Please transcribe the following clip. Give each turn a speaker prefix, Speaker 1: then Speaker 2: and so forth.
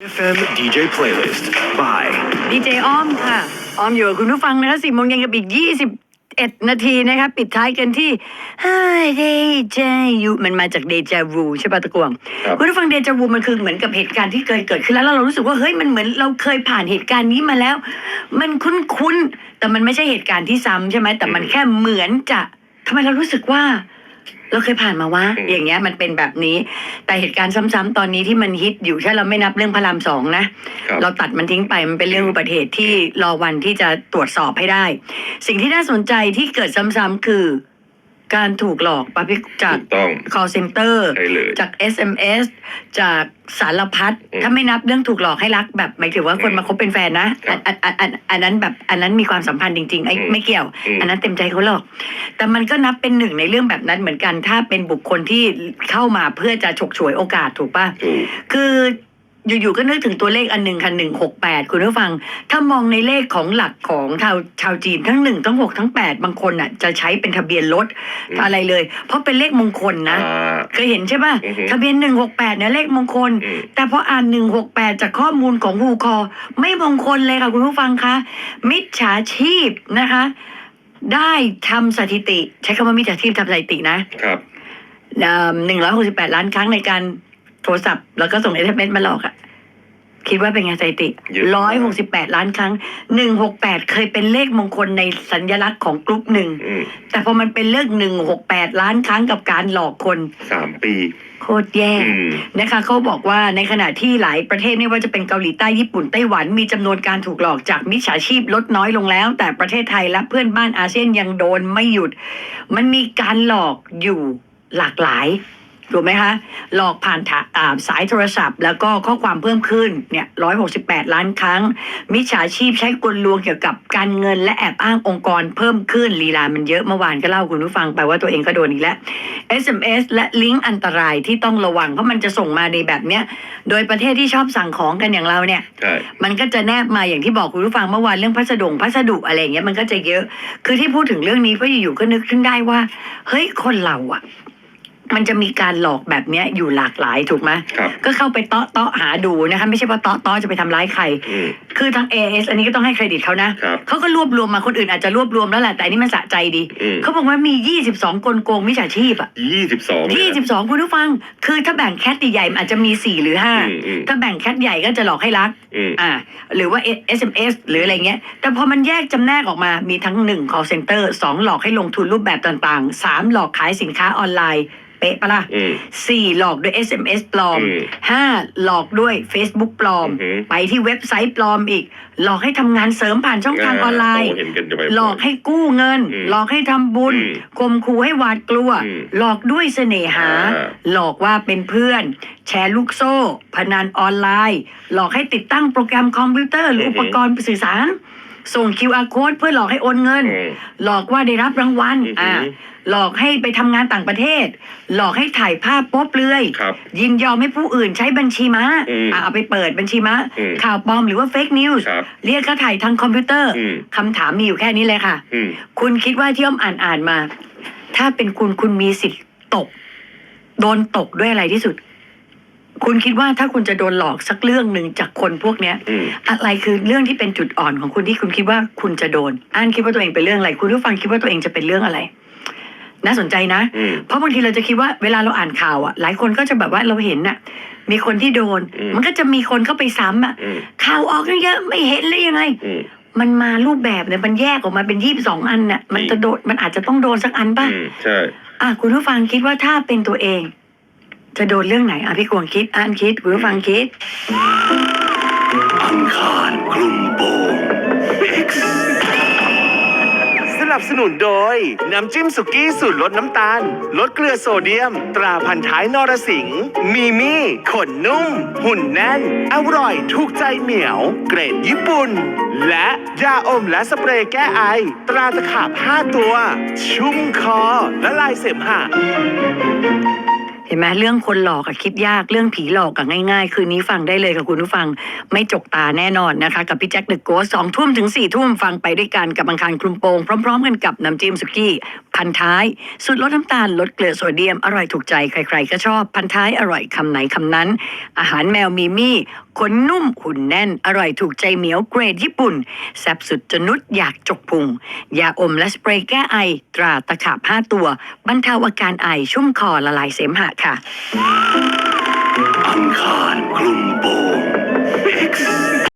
Speaker 1: FM DJ Playlist by
Speaker 2: ดีเจอ้อมค่ะ อ้อมอยู่กับคุณผู้ฟังนะคะสี่โมงเย็นกับอีกยี่สิบเอ็ดนาทีนะคะปิดท้ายกันที่เฮ้ยเดจายูมันมาจากเดจาวูใช่ปะตะกวง
Speaker 3: ครับ
Speaker 2: คุณผู้ฟังเดจาวูมันคือเหมือนกับเหตุการณ์ที่เคยเกิดขึ้นแล้วแล้วเรารู้สึกว่าเฮ้ยมันเหมือนเราเคยผ่านเหตุการณ์นี้มาแล้ว มันคุ้นๆแต่มันไม่ใช่เหตุการณ์ที่ซ้ำใช่ไหมแต่มันแค่เหมือนจะทำไมเรารู้สึกว่า เราเคยผ่านมาวะ
Speaker 3: อืม
Speaker 2: อย่างเงี้ยมันเป็นแบบนี้ แต่เหตุการณ์ซ้ำๆตอนนี้ที่มันฮิตอยู่ถ้าเราไม่นับเรื่องพระรามสองนะ
Speaker 3: ครับ
Speaker 2: เราตัดมันทิ้งไปมันเป็นเรื่องอุบัติเหตุที่รอวันที่จะตรวจสอบให้ได้ สิ่งที่น่าสนใจที่เกิดซ้ำๆคือ การถูกหลอกประเภทจาก
Speaker 3: ถูกต้อง
Speaker 2: call center
Speaker 3: ใช่เลย
Speaker 2: จาก SMS จากสารพัด
Speaker 3: อืม
Speaker 2: ถ้าไม่นับเรื่องถูกหลอกให้รักแบบหมายถึงว่าคน
Speaker 3: อืม
Speaker 2: มาคบเป็นแฟนนะครับอันอันอันอันอันนั้นแบบอันนั้นมีความสัมพันธ์จริงๆไอ้
Speaker 3: อืม
Speaker 2: ไม่เกี่ยว
Speaker 3: อืม
Speaker 2: อันนั้นเต็มใจเขาหรอก แต่มันก็นับเป็นหนึ่งในเรื่องแบบนั้นเหมือนกัน ถ้าเป็นบุคคลที่เข้ามาเพื่อจะฉกฉวยโอกาสถูกป่ะ
Speaker 3: ถูก
Speaker 2: คือ อยู่ๆก็นึกถึงตัวเลขอันหนึ่งค่ะหนึ่งหกแปดคุณผู้ฟัง ถ้ามองในเลขของหลักของชาวชาวจีนทั้งหนึ่งทั้งหกทั้งแปดบางคนอะ จะใช้เป็นทะเบียนรถ
Speaker 3: อืม
Speaker 2: อะไรเลย เพราะเป็นเลขมงคลนะ
Speaker 3: อ่า
Speaker 2: เคยเห็นใช่ป่ะ
Speaker 3: อือฮึ
Speaker 2: ทะเบียนหนึ่งหกแปดเนี่ยเลขมงคล
Speaker 3: อืม
Speaker 2: แต่พออ่านหนึ่งหกแปดจากข้อมูลของฮูคอ ไม่มงคลเลยค่ะคุณผู้ฟังคะมิจฉาชีพนะคะ ได้ทำสถิติ ใช้คำว่ามิจฉาชีพทำสถิตินะ
Speaker 3: ครับ
Speaker 2: หนึ่งร้อยหกสิบแปดล้านครั้งในการ โทรศัพท์แล้วก็ส่งเอสเอ็มเอสมาหลอกอะคิดว่าเป็นไงสถิติ
Speaker 3: เยอะ
Speaker 2: ร้อยห
Speaker 3: มาก
Speaker 2: กสิบแปดล้านครั้งหนึ่งหกแปดเคยเป็นเลขมงคลในสัญลักษณ์ของกลุ่มหนึ่ง
Speaker 3: อืม
Speaker 2: แต่พอมันเป็นเลขหนึ่งหกแปดล้านครั้งกับการหลอกคน
Speaker 3: สามปี
Speaker 2: โคตรแย่
Speaker 3: อืม
Speaker 2: นะคะเขาบอกว่าในขณะที่หลายประเทศไม่ว่าจะเป็นเกาหลีใต้ญี่ปุ่นไต้หวันมีจำนวนการถูกหลอกจากมิจฉาชีพลดน้อยลงแล้ว แต่ประเทศไทยและเพื่อนบ้านอาเซียนยังโดนไม่หยุด มันมีการหลอกอยู่หลากหลาย ถูกไหมคะหลอกผ่านทาอ่าสายโทรศัพท์ แล้วก็ข้อความเพิ่มขึ้นเนี่ยร้อยหกสิบแปดล้านครั้ง มิจฉาชีพใช้กลลวงเกี่ยวกับการเงิน และแอบอ้างองค์กรเพิ่มขึ้นลีลามันเยอะเมื่อวานก็เล่าคุณผู้ฟังไปว่าตัวเองก็โดนอีกแล้ว SMS และลิงก์อันตรายที่ต้องระวัง เพราะมันจะส่งมาในแบบเนี้ยโดยประเทศที่ชอบสั่งของกันอย่างเราเนี่ย
Speaker 3: ใช่
Speaker 2: มันก็จะแนบมาอย่างที่บอกคุณผู้ฟังเมื่อวานเรื่องพัสดุพัสดุอะไรอย่างเงี้ยมันก็จะเยอะ คือที่พูดถึงเรื่องนี้เพราะอยู่ๆก็นึกขึ้นได้ว่า เฮ้ยคนเราอะ มันจะมีการหลอกแบบเนี้ยอยู่หลากหลายถูกไหม
Speaker 3: ครับ
Speaker 2: ก็เข้าไปเตาะเตาะหาดูนะคะไม่ใช่ว่าเตาะเตาะจะไปทำร้ายใคร
Speaker 3: อืม
Speaker 2: คือทาง AS อันนี้ก็ต้องให้เครดิตเขานะครับ เขาก็รวบรวมมาคนอื่นอาจจะรวบรวมแล้วแหละแต่อันนี้มันสะใจดี
Speaker 3: อืม
Speaker 2: เขาบอกว่ามี 22 กลโกงมิจฉาชีพอะ
Speaker 3: ยี่สิบสอง
Speaker 2: ยี่สิบสองคุณผู้ฟัง คือถ้าแบ่งแคทใหญ่ๆมันอาจจะมีสี่หรือห้า
Speaker 3: อืมอืม
Speaker 2: ถ้าแบ่งแคทใหญ่ก็จะหลอกให้รัก
Speaker 3: อืม
Speaker 2: อ่า หรือว่า SMS หรืออะไรเงี้ย แต่พอมันแยกจำแนกออกมามีทั้งหนึ่ง call center สองหลอกให้ลงทุนรูปแบบต่างๆสามหลอกขายสินค้าออนไลน์เป๊ะปะล่ะ
Speaker 3: อืม
Speaker 2: สี่หลอกด้วย SMS ปลอม
Speaker 3: อืม
Speaker 2: ห้าหลอกด้วย Facebook ปลอม
Speaker 3: อือหือ
Speaker 2: ไปที่เว็บไซต์ปลอมอีก หลอกให้ทำงานเสริมผ่านช่องทางออนไลน์
Speaker 3: โเห็นกันจะไป
Speaker 2: หลอกให้กู้เงิน
Speaker 3: อืม
Speaker 2: หลอกให้ทำบุญ
Speaker 3: อืม
Speaker 2: ข่มขู่ให้หวาดกลัว
Speaker 3: อืม
Speaker 2: หลอกด้วยเสน่หา
Speaker 3: อ่า
Speaker 2: หลอกว่าเป็นเพื่อน แชร์ลูกโซ่ พนันออนไลน์ หลอกให้ติดตั้งโปรแกรมคอมพิวเตอร์หรืออุปกรณ์สื่อสาร ส่ง QR code เพื่อหลอกให้โอนเงิน
Speaker 3: อืม
Speaker 2: หลอกว่าได้รับรางวัล
Speaker 3: อือหืออ่
Speaker 2: อ่าหลอกให้ไปทำงานต่างประเทศ หลอกให้ถ่ายภาพโป๊เปลือย
Speaker 3: ครับ
Speaker 2: ยินยอมให้ผู้อื่นใช้บัญชีม้า
Speaker 3: อืม
Speaker 2: อ่าเอาไปเปิดบัญชีม้า
Speaker 3: อืม
Speaker 2: ข่าวปลอมหรือว่าเฟกนิวส์
Speaker 3: ครับ
Speaker 2: เรียกค่าถ่ายทางคอมพิวเตอร์
Speaker 3: อืม
Speaker 2: คำถามมีอยู่แค่นี้เลยค่ะ
Speaker 3: อืม
Speaker 2: คุณคิดว่าที่อ้อมอ่านอ่านมา ถ้าเป็นคุณคุณมีสิทธิ์ตก โดนตกด้วยอะไรที่สุด คุณคิดว่าถ้าคุณจะโดนหลอกสักเรื่องหนึ่งจากคนพวกเนี้ย
Speaker 3: อืม
Speaker 2: อะไรคือเรื่องที่เป็นจุดอ่อนของคุณที่คุณคิดว่าคุณจะโดนอ่านคิดว่าตัวเองเป็นเรื่องอะไร คุณผู้ฟังคิดว่าตัวเองจะเป็นเรื่องอะไร น่าสนใจนะ
Speaker 3: อืม
Speaker 2: เพราะบางทีเราจะคิดว่าเวลาเราอ่านข่าวอะ หลายคนก็จะแบบว่าเราเห็นน่ะ มีคนที่โดน
Speaker 3: อืม
Speaker 2: มันก็จะมีคนเข้าไปซ้ำอะ
Speaker 3: อืม
Speaker 2: ข่าวออกเยอะๆไม่เห็นเลยยังไง
Speaker 3: อืม
Speaker 2: มันมารูปแบบเนี่ยมันแยกออกมาเป็นยี่สิบสองอันน่ะ มันจะโดนมันอาจจะต้องโดนสักอันป่ะ
Speaker 3: อืมใช่
Speaker 2: อะคุณผู้ฟังคิดว่าถ้าเป็นตัวเอง จะโดนเรื่องไหนอะพี่กวงคิดอ่านคิดคุณผู้ฟังคิด
Speaker 1: อังคารคลุมโปง X
Speaker 4: สนับสนุนโดย น้ำจิ้มสุกี้สูตรลดน้ำตาล ลดเกลือโซเดียม ตราพันท้ายนรสิงห์มีมี่ขนนุ่ม หุ่นแน่น อร่อยถูกใจเหมียว เกรดญี่ปุ่น และยาอมและสเปรย์แก้ไอ ตราตะขาบ 5 ตัว ชุ่มคอและลายเสมหะ
Speaker 2: เห็นไหมเรื่องคนหลอกอะคิดยากเรื่องผีหลอกอะง่ายๆ คืนนี้ฟังได้เลยกับคุณผู้ฟังไม่จกตาแน่นอนนะคะ กับพี่แจ็คเดอะโกสองทุ่มถึงสี่ทุ่มฟังไปด้วยกันกับบางคารคลุมโปงพร้อมๆกันกับน้ำจิ้มสุกี้พันท้ายสุดลดน้ำตาลลดเกลือโซเดียมอร่อยถูกใจใคร ๆ ก็ชอบพันท้ายอร่อยคำไหนคำนั้น อาหารแมวมีมี่ขนนุ่มหุ่นแน่น อร่อยถูกใจเหมียวเกรดญี่ปุ่นแซ่บสุดจนุดอยากจกพุงยาอมและสเปรย์แก้ไอ ตราตะขาบห้าตัวบรรเทาอาการไอชุ่มคอละลายเสมหะค่ะ
Speaker 1: อังคารกลุ่มโป